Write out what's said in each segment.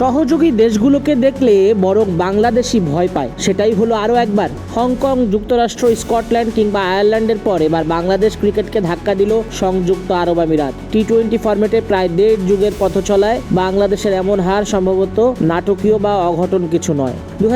সহযোগী দেশগুলোকে দেখলে বরং বাংলাদেশি ভয় পায়। সেটাই হলো আরও একবার। হংকং যুক্তরাষ্ট্র, স্কটল্যান্ড কিংবা আয়ারল্যান্ডের পর এবার বাংলাদেশ ক্রিকেটকে ধাক্কা দিল সংযুক্ত আরব আমিরাত। টি টোয়েন্টি ফরম্যাটে প্রায় দেড় যুগের পথ চলায় বাংলাদেশের এমন হার সম্ভবত নাটকীয় বা অঘটন কিছু নয়। দু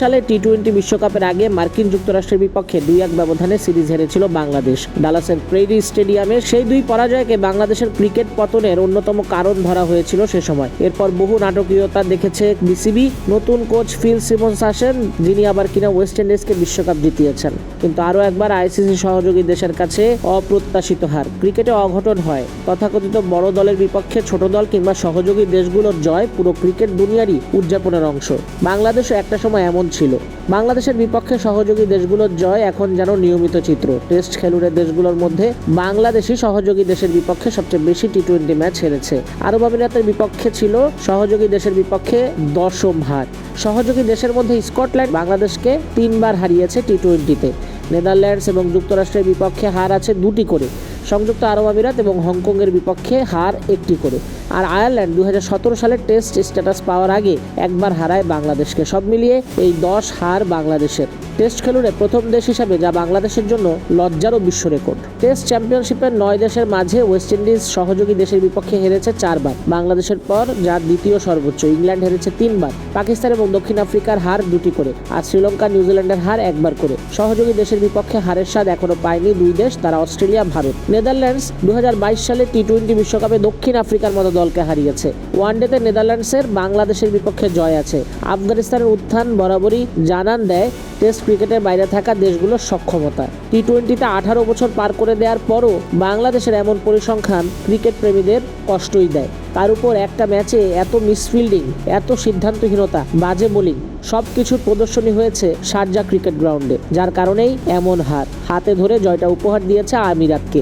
সালে টি টোয়েন্টি বিশ্বকাপের আগে মার্কিন যুক্তরাষ্ট্রের বিপক্ষে দুই এক ব্যবধানে সিরিজ হেরেছিল বাংলাদেশ। ডালাসের প্রেরি স্টেডিয়ামে সেই দুই পরাজয়কে বাংলাদেশের ক্রিকেট পতনের অন্যতম কারণ ধরা হয়েছিল সে সময়। এরপর বহু নাটকীয়তা দেখেছে বিসিবি। নতুন কোচ ফিল সিমন্স আসেন, যিনি আবার কিনা ওয়েস্ট ইন্ডিজকে বিশ্বকাপ জিতিয়েছেন। কিন্তু আরও একবার আইসিসি সহযোগী দেশের কাছে অপ্রত্যাশিত হার। ক্রিকেটে অঘটন হয়। তথাকথিত বড় দলের বিপক্ষে ছোট দল কিংবা সহযোগী দেশগুলোর জয় পুরো ক্রিকেট দুনিয়ারই উদযাপনের অংশ। বাংলাদেশও একটা সময় এমন ছিল। বাংলাদেশের বিপক্ষে সহযোগী দেশগুলোর জয় এখন যেন নিয়মিত চিত্র। টেস্ট খেলুড়ে দেশগুলোর মধ্যে বাংলাদেশই সহযোগী দেশের বিপক্ষে সবচেয়ে বেশি টি টোয়েন্টি ম্যাচ হেরেছে। আরব আমিরাতের বিপক্ষে ছিল সহযোগী দেশের বিপক্ষে দশম হার। সহযোগী দেশের মধ্যে স্কটল্যান্ড বাংলাদেশকে তিনবার হারিয়েছে টি টোয়েন্টিতে নেদারল্যান্ডস এবং যুক্তরাষ্ট্রের বিপক্ষে হার আছে দুটি করে। সংযুক্ত আরব আমিরাত এবং হংকংয়ের বিপক্ষে হার একটি করে। আর আয়ারল্যান্ড দুই হাজার সতেরো সালের টেস্ট স্ট্যাটাস পাওয়ার আগে একবার হারায় বাংলাদেশকে। সব মিলিয়ে এই দশ হার বাংলাদেশের। টেস্ট খেলুড়ে প্রথম দেশ হিসাবে যা বাংলাদেশের জন্য লজ্জারও বিশ্ব রেকর্ড। টেস্ট চ্যাম্পিয়নশিপের নয় দেশের মাঝে ওয়েস্ট ইন্ডিজ সহযোগী দেশের বিপক্ষে হেরেছে চারবার। বাংলাদেশের পর যা দ্বিতীয় সর্বোচ্চ, ইংল্যান্ড হেরেছে তিনবার। পাকিস্তান এবং দক্ষিণ আফ্রিকার হার দুটি করে, আর শ্রীলঙ্কা নিউজিল্যান্ডের হার একবার করে। সহযোগী দেশের বিপক্ষে হারের স্বাদ এখনও পায়নি দুই দেশ, তারা অস্ট্রেলিয়া, ভারত। নেদারল্যান্ডস দু হাজার বাইশ সালে টি টোয়েন্টি বিশ্বকাপে দক্ষিণ আফ্রিকার মতো দলকে হারিয়েছে। ওয়ানডেতে নেদারল্যান্ডসের বাংলাদেশের বিপক্ষে জয় আছে। আফগানিস্তানের উত্থান বরাবরই জানান দেয়, টেস্ট ক্রিকেটের বাইরে থাকা দেশগুলোর সক্ষমতা। টি টোয়েন্টিতে আঠারো বছর পার করে দেওয়ার পরও বাংলাদেশের এমন পরিসংখ্যান ক্রিকেট প্রেমীদের কষ্টই দেয়। তার উপর একটা ম্যাচে এত মিসফিল্ডিং, এত সিদ্ধান্তহীনতা, বাজে বোলিং সব কিছুর প্রদর্শনী হয়েছে শারজা ক্রিকেট গ্রাউন্ডে, যার কারণেই এমন হার। হাতে ধরে জয়টা উপহার দিয়েছে আমিরাতকে।